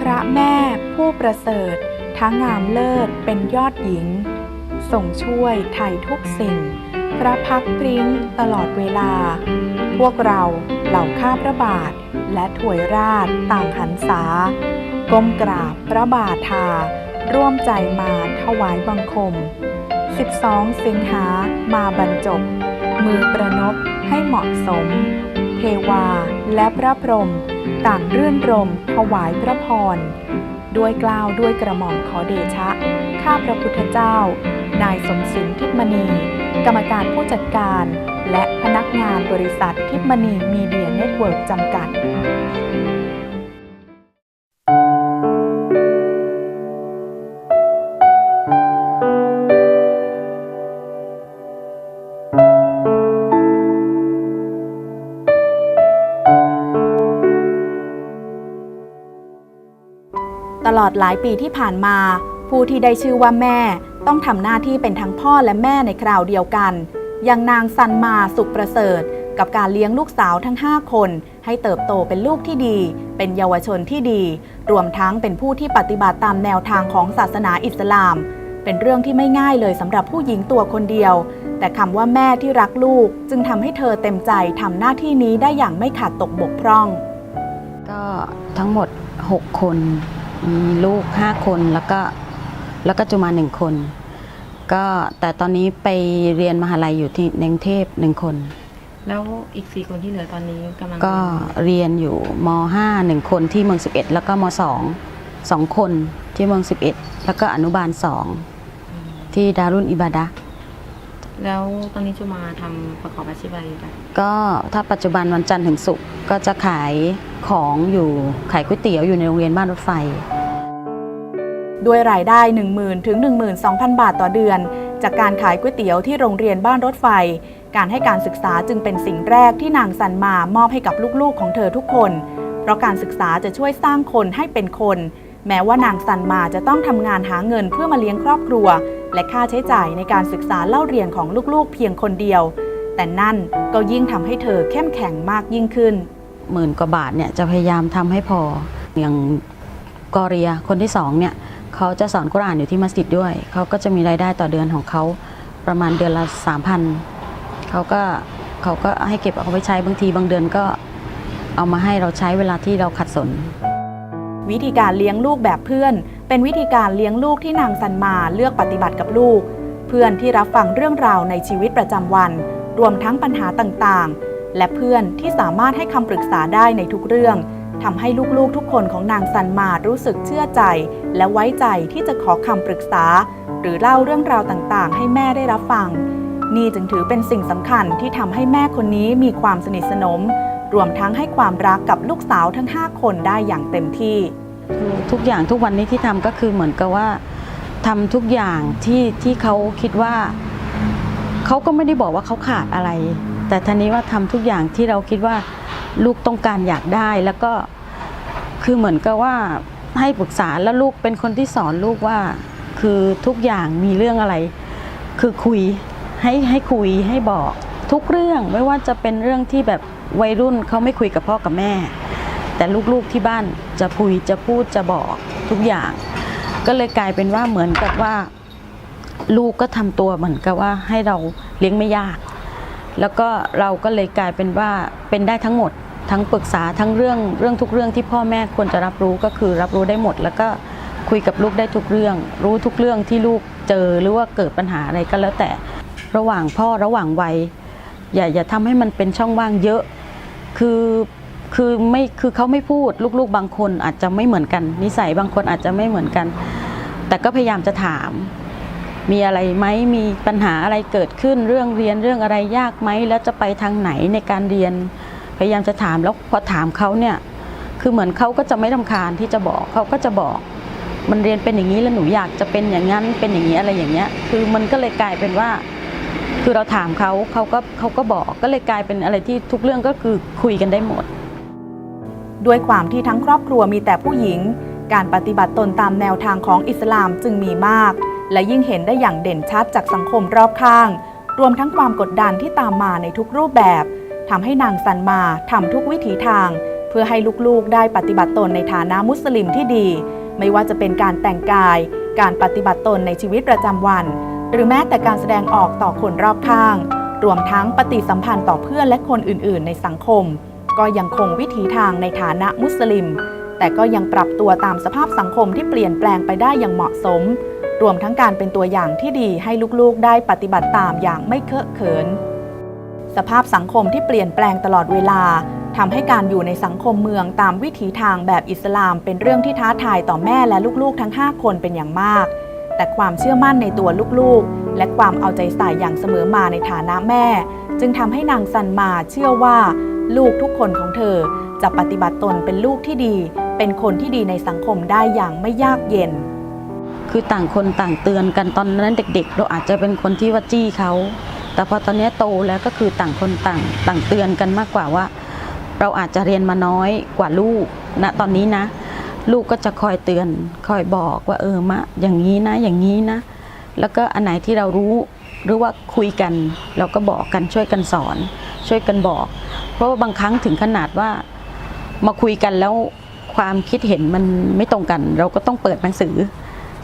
พระแม่ผู้ประเสริฐทั้งงามเลิศเป็นยอดหญิงส่งช่วยไถ่ทุกสิ่ง พระพักพริ้งตลอดเวลา พวกเราเหล่าข้าพระบาท และถวยราชต่างหันษาก้มกราบพระบาทา ร่วมใจมาถวายบังคม 12 สิงหามาบรรจบ มือประนบให้เหมาะสม เทวาและพระพรหมต่างรื่นรมถวายพระพร ด้วยกล้าวด้วยกระหม่อมขอเดชะ ข้าพระพุทธเจ้า นายสมศิลทิพมณี กรรมการผู้จัดการ และพนักงานบริษัททิพมณีมีเดียเน็ตเวิร์กจำกัด ลอดหลายปีที่ผ่านมา ผู้ที่ได้ชื่อว่าแม่ ต้องทำหน้าที่เป็นทั้งพ่อและแม่ในคราวเดียวกัน อย่างนางซันมาสุขประเสริฐ กับการเลี้ยงลูกสาวทั้ง 5 คน ให้เติบโตเป็นลูกที่ดี เป็นเยาวชนที่ดี รวมทั้งเป็นผู้ที่ปฏิบัติตามแนวทางของศาสนาอิสลาม เป็นเรื่องที่ไม่ง่ายเลยสำหรับผู้หญิงตัวคนเดียว แต่คำว่าแม่ที่รักลูก จึงทำให้เธอเต็มใจทำหน้าที่นี้ได้อย่างไม่ขาดตกบกพร่อง ก็ทั้งหมด 6 คน มีลูก5คนแล้วก็แล้วก็จุมาหนึ่งคน ก็แต่ตอนนี้ไปเรียนมหาลัยอยู่ที่ในกรุงเทพหนึ่งคน แล้วอีกสี่คนที่เหลือตอนนี้กำลังก็เรียนอยู่ม .5 หนึ่งคนที่เมือง11แล้วก็ม .2 สองคนที่เมือง11แล้วก็อนุบาล2ที่ดารุนอิบาดะห์ แล้วตอนนี้จะมาทำประกอบอาชีพอะไรกันก็ถ้าปัจจุบันวันจันทร์ถึงศุกร์ก็จะขายของอยู่ขายก๋วยเตี๋ยวอยู่ในโรงเรียนบ้านรถไฟ ด้วยรายได้ 10,000 ถึง 12,000 บาทต่อเดือน จากการขายก๋วยเตี๋ยวที่โรงเรียนบ้านรถไฟ การให้การศึกษาจึงเป็นสิ่งแรกที่นางสันมามอบให้กับลูกๆของเธอทุกคน เพราะการศึกษาจะช่วยสร้างคนให้เป็นคน แม้ว่านางสันมาจะต้องทำงานหาเงินเพื่อมาเลี้ยงครอบครัว และค่าใช้จ่ายในการศึกษาเล่าเรียนของลูกๆ เพียงคนเดียว แต่นั่นก็ยิ่งทำให้เธอเข้มแข็งมากยิ่งขึ้น หมื่นกว่าบาทเนี่ยจะพยายามทำให้พออย่างกอเรียคนที่สองเนี่ยเขาจะสอนกุรอานอยู่ที่มัสยิดด้วย เขาก็จะมีรายได้ต่อเดือนของเขาประมาณเดือนละสามพันเขาก็เขาก็ให้เก็บเอาไว้ใช้บางทีบางเดือนก็เอามาให้เราใช้เวลาที่เราขัดสน วิธีการเลี้ยงลูกแบบเพื่อน เป็นวิธีการเลี้ยงลูกที่นางสันมาเลือกปฏิบัติกับลูก เพื่อนที่รับฟังเรื่องราวในชีวิตประจำวัน รวมทั้งปัญหาต่างๆ และเพื่อนที่สามารถให้คำปรึกษาได้ในทุกเรื่องทำให้ลูกๆทุกคนของนางสันมารู้สึกเชื่อใจ และไว้ใจที่จะขอคำปรึกษา หรือเล่าเรื่องราวต่างๆ ให้แม่ได้รับฟัง นี่จึงถือเป็นสิ่งสำคัญที่ทำให้แม่คนนี้มีความสนิทสนม รวมทั้งให้ความรักกับลูกสาวทั้ง 5 คนได้อย่างเต็มที่ ทุกอย่างทุกวันนี้ที่ทำก็คือเหมือนกับว่าทำทุกอย่างที่ที่เขาคิดว่าเขาก็ไม่ได้บอกว่าเขาขาดอะไร แต่ทีนี้ว่าทำทุกอย่างที่เราคิดว่าลูกต้องการอยากได้แล้วก็คือเหมือนกับว่าให้ปรึกษาแล้วลูกเป็นคนที่สอนลูกว่า คือทุกอย่างมีเรื่องอะไร คือคุยให้ให้คุยให้บอกทุกเรื่องไม่ว่าจะเป็นเรื่องที่แบบ วัยรุ่นเขาไม่คุยกับพ่อกับแม่ แต่ลูกๆที่บ้านจะคุยจะพูดจะบอกทุกอย่าง ก็เลยกลายเป็นว่าเหมือนกับว่า ลูกก็ทำตัวเหมือนกับว่าให้เราเลี้ยงไม่ยาก แล้วก็เราก็เลยกลายเป็นว่าเป็นได้ทั้งหมดทั้งปรึกษาทั้งเรื่องเรื่องทุกเรื่องที่พ่อแม่ควรจะรับรู้ก็คือรับรู้ได้หมด แล้วก็คุยกับลูกได้ทุกเรื่อง รู้ทุกเรื่องที่ลูกเจอหรือว่าเกิดปัญหาอะไรก็แล้วแต่ระหว่างพ่อระหว่างวัยอย่าอย่าทำให้มันเป็นช่องว่างเยอะ คือคือไม่คือเขาไม่พูดลูกๆบางคนอาจจะไม่เหมือนกัน นิสัยบางคนอาจจะไม่เหมือนกัน แต่ก็พยายามจะถาม มีอะไรไหมมีปัญหาอะไรเกิดขึ้นเรื่องเรียนเรื่องอะไรยากไหมแล้วจะไปทางไหนในการเรียน พยายามจะถามแล้วพอถามเขาเนี่ยคือเหมือนเขาก็จะไม่ทำคาญที่จะบอกเขาก็จะบอก มันเรียนเป็นอย่างนี้แล้วหนูอยากจะเป็นอย่างนั้นเป็นอย่างนี้อะไรอย่างเงี้ย คือมันก็เลยกลายเป็นว่า คือเราถามเขาเขาก็เขาก็บอกก็เลยกลายเป็นอะไรที่ทุกเรื่องก็คือคุยกันได้หมด ด้วยความที่ทั้งครอบครัวมีแต่ผู้หญิง การปฏิบัติตนตามแนวทางของอิสลามจึงมีมาก และยิ่งเห็นได้อย่างเด่นชัดจากสังคมรอบข้าง รวมทั้งความกดดันที่ตามมาในทุกรูปแบบทำให้นางซันมาทำทุกวิถีทาง เพื่อให้ลูกๆได้ปฏิบัติตนในฐานะมุสลิมที่ดี ไม่ว่าจะเป็นการแต่งกาย การปฏิบัติตนในชีวิตประจำวัน หรือแม้แต่การแสดงออกต่อคนรอบข้าง รวมทั้งปฏิสัมพันธ์ต่อเพื่อนและคนอื่น ๆ ในสังคม ก็ยังคงวิถีทางในฐานะมุสลิม แต่ก็ยังปรับตัวตามสภาพสังคมที่เปลี่ยนแปลงไปได้อย่างเหมาะสม รวมทั้งการเป็นตัวอย่างที่ดีให้ลูก ๆ ได้ปฏิบัติตามอย่างไม่เคอะเขิน สภาพสังคมที่เปลี่ยนแปลงตลอดเวลาทำให้การอยู่ในสังคมเมืองตามวิถีทางแบบอิสลาม เป็นเรื่องที่ท้าทายต่อแม่และลูกๆ ทั้ง 5 คนเป็นอย่างมาก แต่ความเชื่อมั่นในตัวลูกๆ และความเอาใจใส่อย่างเสมอมาในฐานะแม่ จึงทำให้นางซันมาเชื่อว่า ลูกทุกคนของเธอ จะปฏิบัติตนเป็นลูกที่ดี เป็นคนที่ดีในสังคมได้อย่างไม่ยากเย็น คือต่างคนต่างเตือนกันตอนนั้นเด็ก ๆ เราอาจจะเป็นคนที่ว่าจี้เขา แต่พอตอนนี้โตแล้วก็คือต่างคนต่างต่างเตือนกันมากกว่าว่า เราอาจจะเรียนมาน้อยกว่าลูกณตอนนี้นะ ลูกก็จะคอยเตือนคอยบอกว่าเออมะ อย่างนี้นะ อย่างนี้นะ แล้วก็อันไหนที่เรารู้หรือว่าคุยกัน เราก็บอกกันช่วยกันสอน ช่วยกันบอก เพราะว่าบางครั้งถึงขนาดว่ามาคุยกันแล้วความคิดเห็นมันไม่ตรงกัน เราก็ต้องเปิดหนังสือ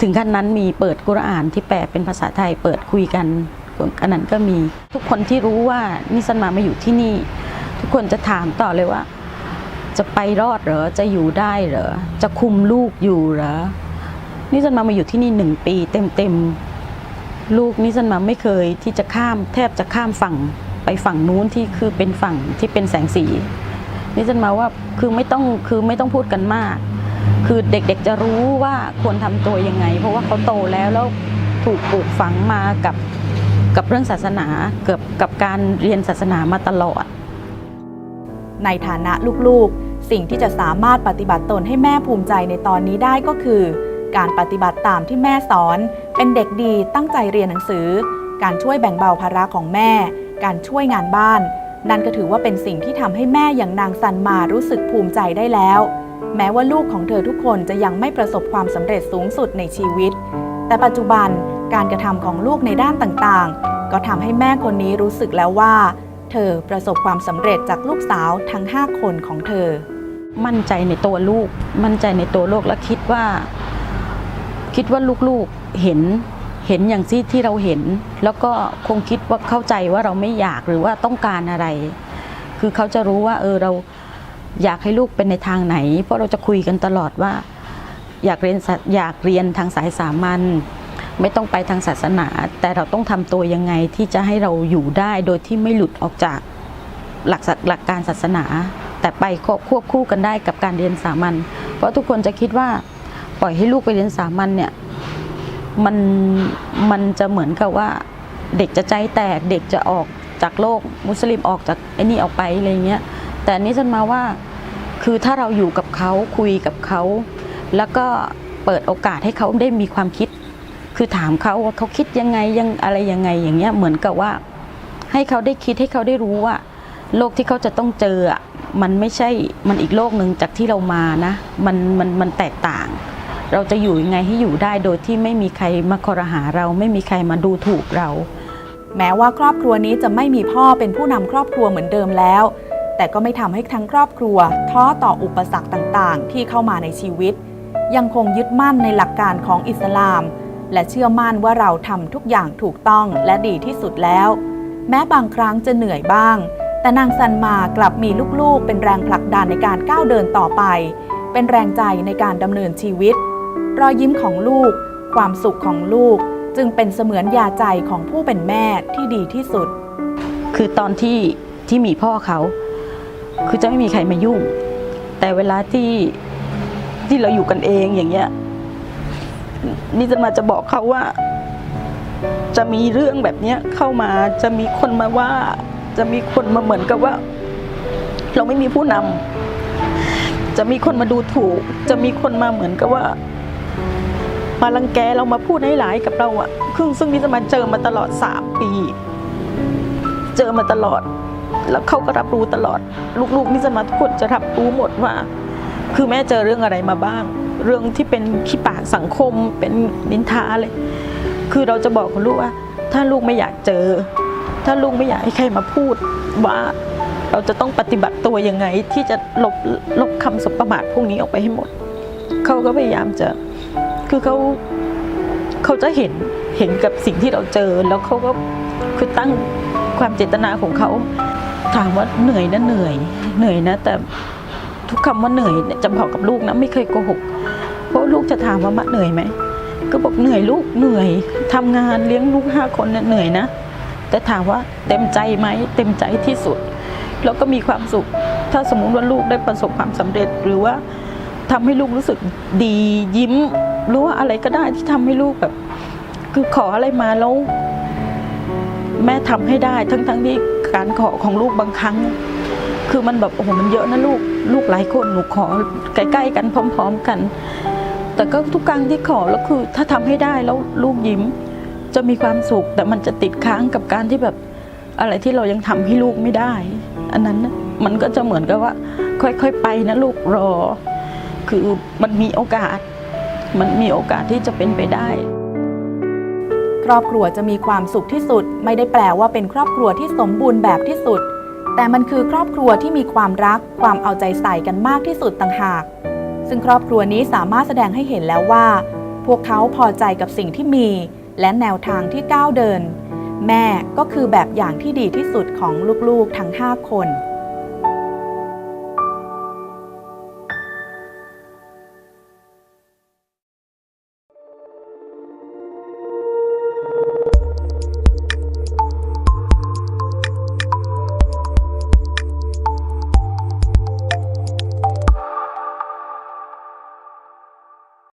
ถึงขั้นนั้นมีเปิดกุรอานที่แปลเป็นภาษาไทยเปิดคุยกันอันนั้นก็มีทุกคนที่รู้ว่านิสันมามาอยู่ที่นี่ ทุกคนจะถามต่อเลยว่า จะไปรอดเหรอ จะอยู่ได้เหรอ จะคุมลูกอยู่เหรอนิสันมามาอยู่ที่นี่หนึ่งปีเต็มๆ ลูกนิสันมาไม่เคยที่จะข้ามแทบจะข้ามฝั่งไปฝั่งนู้นที่คือเป็นฝั่งที่เป็นแสงสีนิสันมาว่าคือไม่ต้องคือไม่ต้องพูดกันมาก คือเด็กๆจะรู้ว่าควรทำตัวยังไง เพราะว่าเขาโตแล้วแล้วถูกปลูกฝังมากับกับเรื่องศาสนาเกือบกับการเรียนศาสนามาตลอด ในฐานะลูกๆ สิ่งที่จะสามารถปฏิบัติตนให้แม่ภูมิใจในตอนนี้ได้ก็คือ การปฏิบัติตามที่แม่สอน เป็นเด็กดีตั้งใจเรียนหนังสือ การช่วยแบ่งเบาภาระของแม่ การช่วยงานบ้าน นั่นก็ถือว่าเป็นสิ่งที่ทำให้แม่อย่างนางซันมารู้สึกภูมิใจได้แล้ว แม้ว่าลูกของเธอทุกคนจะยังไม่ประสบความสำเร็จสูงสุดในชีวิต แต่ปัจจุบันการกระทำของลูกในด้านต่างๆ ก็ทำให้แม่คนนี้รู้สึกแล้วว่า เธอประสบความสำเร็จจากลูกสาวทั้ง 5 คนของเธอ มั่นใจในตัวลูก มั่นใจในตัวลูกและคิดว่า คิดว่าลูกๆเห็นเห็นอย่างที่ที่เราเห็น แล้วก็คงคิดว่าเข้าใจว่าเราไม่อยากหรือว่าต้องการอะไร คือเขาจะรู้ว่า เออเราอยากให้ลูกเป็นในทางไหน เพราะเราจะคุยกันตลอดว่า อยากเรียนอยากเรียนทางสายสามัญไม่ต้องไปทางศาสนา แต่เราต้องทำตัวยังไงที่จะให้เราอยู่ได้โดยที่ไม่หลุดออกจากหลักหลักการศาสนา แต่ไปควบควบคู่กันได้กับการเรียนสามัญเพราะทุกคนจะคิดว่าปล่อยให้ลูกไปเรียนสามัญเนี่ยมันมันจะเหมือนกับว่าเด็กจะใจแตกเด็กจะออกจากโลกมุสลิมออกจากไอ้นี่ออกไปอะไรเงี้ยแต่นนี้ฉันมาว่าคือถ้าเราอยู่กับเขาคุยกับเขา แล้วก็เปิดโอกาสให้เขาได้มีความคิด คือถามเขาว่าเขาคิดยังไงยังอะไรยังไงอย่างเงี้ยเหมือนกับว่า ให้เขาได้คิดให้เขาได้รู้ว่า โลกที่เขาจะต้องเจอมันไม่ใช่มันอีกโลกหนึ่งจากที่เรามานะ มันมันมันแตกต่าง เราจะอยู่ยังไงให้อยู่ได้โดยที่ไม่มีใครมาคอรหาเราไม่มีใครมาดูถูกเรา แม้ว่าครอบครัวนี้จะไม่มีพ่อเป็นผู้นำครอบครัวเหมือนเดิมแล้ว แต่ก็ไม่ทำให้ทั้งครอบครัว ท้อต่ออุปสรรคต่างๆ ที่เข้ามาในชีวิต ยังคงยึดมั่นในหลักการของอิสลาม และเชื่อมั่นว่าเราทำทุกอย่างถูกต้องและดีที่สุดแล้ว แม้บางครั้งจะเหนื่อยบ้าง แต่นางซันมากลับมีลูกๆ เป็นแรงผลักดันในการก้าวเดินต่อไป เป็นแรงใจในการดำเนินชีวิต รอยยิ้มของลูก ความสุขของลูก จึงเป็นเสมือนยาใจของผู้เป็นแม่ที่ดีที่สุด คือตอนที่ที่มีพ่อเขา คือจะไม่มีใครมายุ่ง แต่เวลาที่ที่เราอยู่กันเองอย่างเงี้ยนี่จะมาจะบอกเขาว่า จะมีเรื่องแบบเนี้ยเข้ามาจะมีคนมาว่า จะมีคนมาเหมือนกับว่า เราไม่มีผู้นำจะมีคนมาดูถูก จะมีคนมาเหมือนกับว่า มารังแกเรามาพูดให้ร้ายกับเราอะซึ่งซึ่งนี่จะมาเจอมาตลอดสามปี เจอมาตลอด แล้วเขาก็รับรู้ตลอด ลูกๆนี่จะมาทุกคนจะรับรู้หมดว่า คือแม่เจอเรื่องอะไรมาบ้าง เรื่องที่เป็นขี้ปากสังคมเป็นนินทาเลย คือเราจะบอกลูกว่า ถ้าลูกไม่อยากเจอ ถ้าลูกไม่อยากให้ใครมาพูดว่าเราจะต้องปฏิบัติตัวยังไงที่จะลบลบคำสบประมาทพวกนี้ออกไปให้หมด เขาก็พยายามจะคือเขาเขาจะเห็นเห็นกับสิ่งที่เราเจอ แล้วเขาก็คือตั้งความเจตนาของเขาถามว่าเหนื่อยนะเหนื่อย เหนื่อยนะ แต่ทุกคำว่าเหนื่อยเนี่ยจะบอกกับลูกนะไม่เคยโกหกเพราะลูกจะถามว่ามะเหนื่อยไหมก็บอกเหนื่อยลูกเหนื่อยทำงานเลี้ยงลูกห้าคนเนี่ยเหนื่อยนะ แต่ถามว่าเต็มใจไหมเต็มใจที่สุด แล้วก็มีความสุข ถ้าสมมุติว่าลูกได้ประสบความสำเร็จหรือว่าทำให้ลูกรู้สึกดียิ้มหรือว่าอะไรก็ได้ที่ทำให้ลูกแบบ คือขออะไรมาแล้ว แม่ทำให้ได้ ทั้งทั้งๆที่การขอของลูกบางครั้ง คือมันแบบโอ้โหมันเยอะนะลูกลูกหลายคนหนูขอใกล้ๆกันพร้อม ๆกัน แต่ก็ทุกครั้งที่ขอแล้วคือ ถ้าทำให้ได้แล้วลูกยิ้ม จะมีความสุข แต่มันจะติดค้างกับการที่แบบอะไรที่เรายังทำให้ลูกไม่ได้ อันนั้นมันก็จะเหมือนกับว่า ค่อยๆไปนะลูกรอ คือมันมีโอกาส มันมีโอกาสที่จะเป็นไปได้ ครอบครัวจะมีความสุขที่สุด ไม่ได้แปลว่าเป็นครอบครัวที่สมบูรณ์แบบที่สุด แต่มันคือครอบครัวที่มีความรัก ความเอาใจใส่กันมากที่สุดต่างหาก ซึ่งครอบครัวนี้สามารถแสดงให้เห็นแล้วว่า พวกเขาพอใจกับสิ่งที่มี และแนวทางที่ก้าวเดิน แม่ก็คือแบบอย่างที่ดีที่สุดของลูกๆทั้ง 5 คน